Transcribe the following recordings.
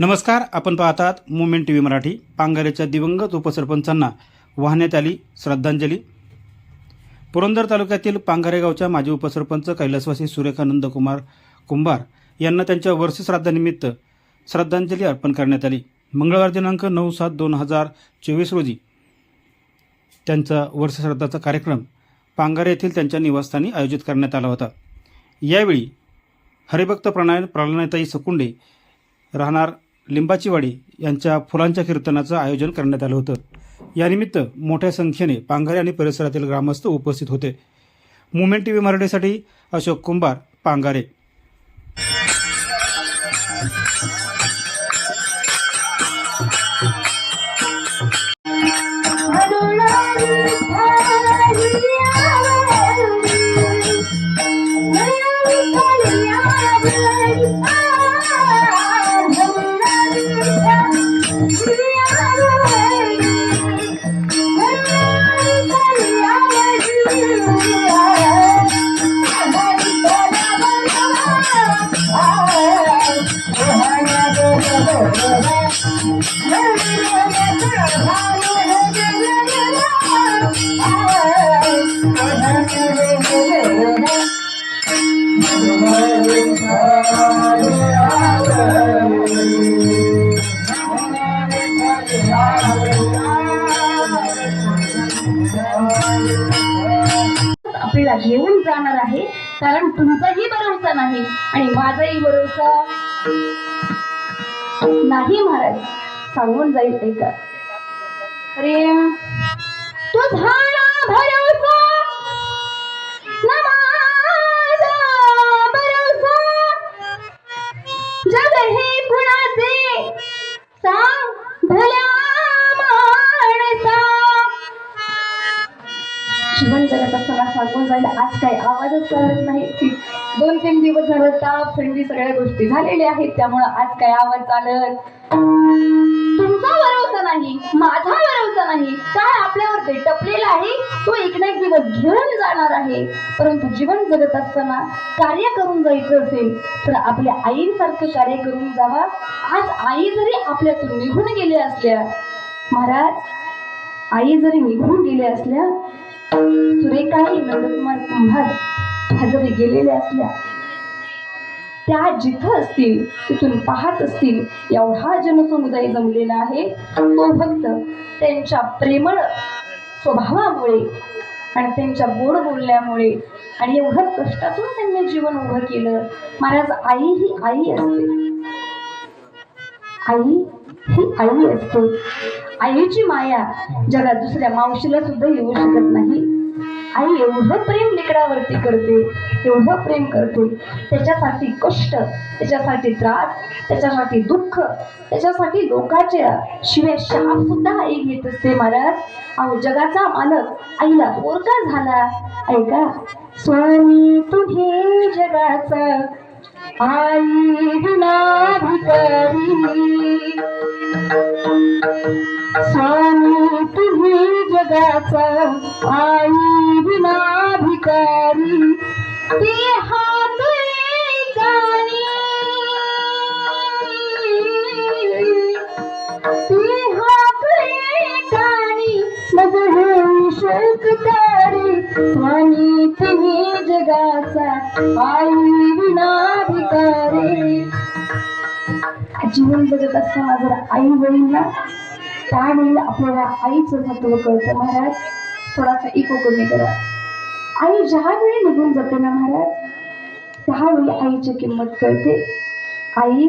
नमस्कार आपण पाहतात मुवमेंट टी व्ही मराठी. पांगारेच्या दिवंगत उपसरपंचांना वाहण्यात आली श्रद्धांजली. पुरंदर तालुक्यातील पांगारे गावच्या माजी उपसरपंच कैलासवासी सुरेखानंद कुमार कुंभार यांना त्यांच्या वर्षश्राद्धानिमित्त श्रद्धांजली अर्पण करण्यात आली. मंगळवार दिनांक नऊ सात दोन हजार चोवीस रोजी त्यांचा वर्षश्राद्धाचा कार्यक्रम पांगारे येथील त्यांच्या निवासस्थानी आयोजित करण्यात आला होता. यावेळी हरिभक्त प्रणय प्रलनाताई सकुंडे राहणार लिंबाचीवाडी यांच्या फुलांच्या कीर्तनाचं आयोजन करण्यात आलं होतं. यानिमित्त मोठ्या संख्येने पांघरे आणि परिसरातील ग्रामस्थ उपस्थित होते. मुवमेंट टी व्ही मराठीसाठी अशोक कुंभार पांगारे आपल्याला घेऊन जाणार आहे कारण तुमचाही भरोसा नाही आणि माझाही भरोसा नाही महाराज. सांगून जाईल ऐका अरे तुझा भल्या माणसा. जीवन जगत असताना सांगून जायला आज काय आवाजच चालत नाही. दोन तीन दिवस झालं ताप थंडी सगळ्या गोष्टी झालेल्या आहेत त्यामुळं आज काय आवाज चालत नाही माझा भरोसा नाही. काय आपल्यावर ते टपलेला आहे? तो एक ना एक दिवस घेऊन जाणार आहे. परंतु जीवन जगत असताना कार्य करून जायचं असेल तर आपल्या आईसारखं कार्य करून जावा. आज आई जरी आपल्यातून निघून गेल्या असल्या महाराज आई जरी निघून गेल्या असल्या सुरेखाही नंदकुमार कुंभार ह्या जरी गेलेल्या असल्या त्या जिथं असतील तिथून पाहत असतील एवढा जनसमुदाय जमलेला आहे. तो फक्त त्यांच्या प्रेमळ स्वभावामुळे आणि त्यांच्या गोड बोलण्यामुळे आणि एवढं कष्टातून त्यांनी जीवन उभं केलं. महाराज आई ही आई असते. आई ही आई असते. आईची माया जगात दुसऱ्या मावशीला सुद्धा येऊ शकत नाही. आई एवढं प्रेम लेकरावरती करते एवढं प्रेम करते. त्याच्यासाठी कष्ट त्याच्यासाठी त्रास त्याच्यासाठी दुःख त्याच्यासाठी लोकाच्या शिवाय शाप सुद्धा आई घेत असते महाराज. अहो जगाचा मालक आईला पोरका झाला. ऐका स्वामी तुम्ही जगाचा आई विना स्वामी तुम्ही जगाचा आई जगाचा आई विना जीवन जगत असताना जर आई होईल त्यावेळी आपल्याला आईचं महत्त्व कळतं. महाराज थोडासा इको कमी करा. आई ज्या वेळी निघून जाते ना महाराज त्यावेळी आईची किंमत कळते. आई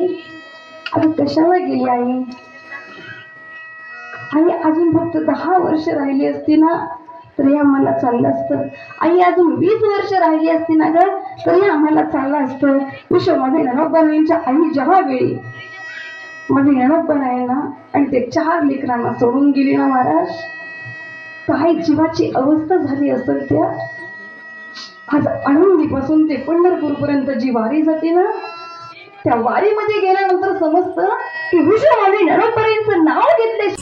आता कशावर गेली आई? आई अजून फक्त दहा वर्ष राहिली असती ना तरी आम्हाला चाललं असतं. आई अजून वीस वर्ष राहिली असती ना ग तरी आम्हाला चाललं असतं. विश्वमध्ये नवबनाईंच्या आई जेव्हा वेळी माझी नणद आहे ना आणि ते चार लेकरांना सोडून गेली ना महाराज काय जीवाची अवस्था झाली असेल त्या. आज ते पंढरपूर पर्यंत जी वारी जाते ना त्या वारीमध्ये गेल्यानंतर समजतं की विश्वमाने नणदपर्यंत नाव घेतले.